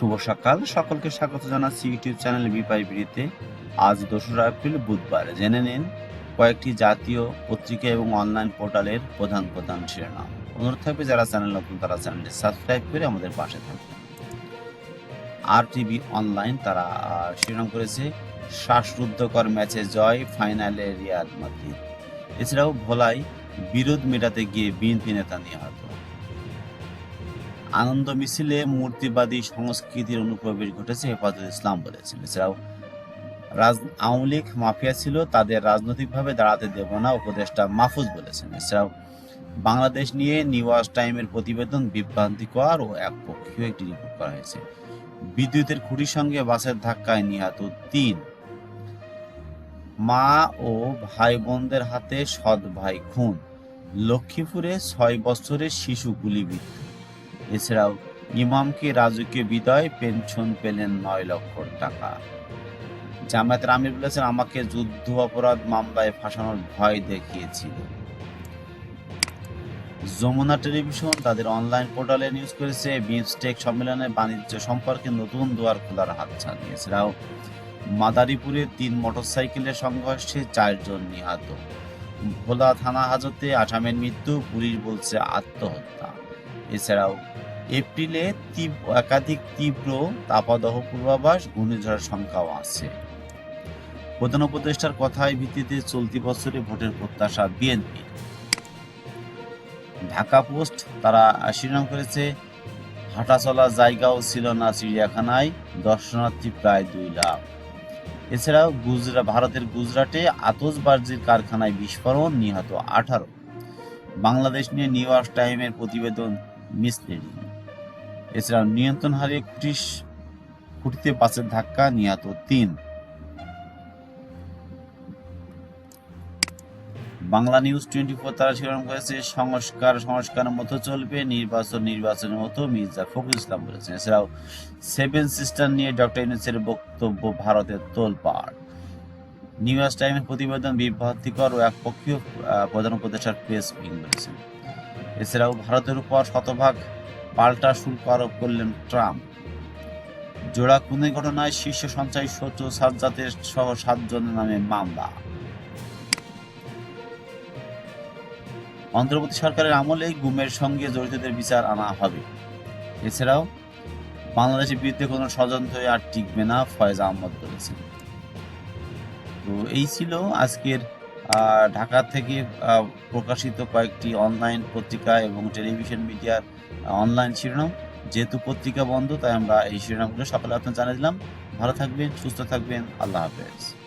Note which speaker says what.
Speaker 1: শুভ সকাল। সকলকে স্বাগত জানাচ্ছি ইউটিউব চ্যানেল বিপাই বিড়িতে। আজ দোসরা এপ্রিল, বুধবার। জেনে নিন, কয়েকটি জাতীয় পত্রিকা এবং অনলাইন পোর্টালের প্রধান প্রধান শিরোনাম। অনুরোধ থাকবে, যারা চ্যানেল নতুন, তারা চ্যানেলটি সাবস্ক্রাইব করে আমাদের পাশে থাকবে আর টিভি অনলাইন তারা শিরোনাম করেছে, শ্বাসরুদ্ধকর ম্যাচে জয়, ফাইনালে রিয়াল মাদ্রিদ। এছাড়াও ভোলায় বিরোধ মেটাতে গিয়ে বিএনপি নেতা নিহত আনন্দ মিছিলে মূর্তিবাদী সংস্কৃতির অনুপ্রবেশ ঘটেছে হেফাজত ইসলাম বলেছেন। এছাড়াও রাজ, আওয়ামী লীগ মাফিয়া ছিল, তাদের রাজনৈতিকভাবে দাঁড়াতে দেব না উপদেষ্টা মাহফুজ বলেছেন। এছাড়াও বাংলাদেশ নিয়ে নিউজ টাইমের প্রতিবেদন বিভ্রান্তিকর ও একপক্ষীয় একটি রিপোর্ট করা হয়েছে। বিদ্যুতের খুঁটির সঙ্গে বাসের ধাক্কায় নিহত তিন মা ও ভাই বোনদের হাতে সৎ ভাই খুন। লক্ষ্মীপুরে ছয় বছরের শিশু গুলিবিদ্ধ। এছাড়াও ইমামকে রাজকীয় বিদায়, পেনশন পেলেন নয় লক্ষ টাকা। জামায়াত আমির বলেছেন, আমাকে যুদ্ধ অপরাধ মামলায় ফাঁসানোর ভয় দেখিয়েছিল। যমুনা টেলিভিশন তাদের অনলাইন পোর্টালে নিউজ করেছে, বিমস্টেক সম্মেলনে বাণিজ্য সম্পর্কে নতুন দুয়ার খোলার হাত হাতছানি এছাড়াও মাদারীপুরে তিন মোটরসাইকেলের সংঘর্ষে চারজন নিহত। ভোলা থানা হাজতে আসামের মৃত্যু পুলিশ বলছে আত্মহত্যা। এছাড়াও এপ্রিলে তীব্র একাধিক তীব্র তাপাদহ পূর্বাভাস ঘূর্ণিঝড়ের সংখ্যাও আছে। প্রধান উপদেষ্টার কথায় ভিত্তিতে চলতি বছরে ভোটের প্রত্যাশা বিএনপি। ঢাকা পোস্ট তারা শিরোনাম করেছে হাঁটা চলার জায়গাও ছিল না চিড়িয়াখানায়, দর্শনার্থী প্রায় দুই লাখ। এছাড়াও গুজরা, ভারতের গুজরাটে আতসবাজির কারখানায় বিস্ফোরণ, নিহত আঠারো। বাংলাদেশ নিয়ে নিউ ইয়র্ক টাইমের প্রতিবেদন মিসলিডিং এছাড়াও নিয়ন্ত্রণ হারিয়ে খুঁটি খুঁটিতে বাসের ধাক্কা, নিহত তিন। বাংলা নিউজ টোয়েন্টি ফোর তারা শিরোনাম করেছে, সংস্কার, সংস্কারের মতো চলবে, নির্বাচন, নির্বাচনের মতো মির্জা ফখরুল ইসলাম বলেছেন। এছাড়াও সেভেন সিস্টার নিয়ে ডক্টর ইউনুসের বক্তব্য ভারতের তোলপাড়। নিউজ টাইমের প্রতিবেদন বিভ্রান্তিকর ও একপক্ষীয় প্রধান উপদেষ্টার প্রেস উইং বলেছেন। এছাড়াও ভারতের উপর শতভাগ পাল্টা শুল্ক আরোপ করলেন ট্রাম্প। জোড়া খুনের ঘটনায় শীর্ষ সঞ্চয়ী সচিব সাজ্জাদের সহ সাতজনের নামে মামলা। অন্তর্বর্তী সরকারের আমলে গুমের সঙ্গে জড়িতদের বিচার আনা হবে। এছাড়াও, বাংলাদেশের বিরুদ্ধে কোনো ষড়যন্ত্র আর টিকবে না ফয়েজ আহমদ বলেছেন। তো এই ছিল আজকের ঢাকা থেকে প্রকাশিত কয়েকটি অনলাইন পত্রিকা এবং টেলিভিশন মিডিয়ার অনলাইন শিরোনাম। যেহেতু পত্রিকা বন্ধ, তাই আমরা এই শিরোনামগুলো সকালে আপনার জানিয়ে দিলাম। ভালো থাকবেন, সুস্থ থাকবেন, আল্লাহ হাফেজ।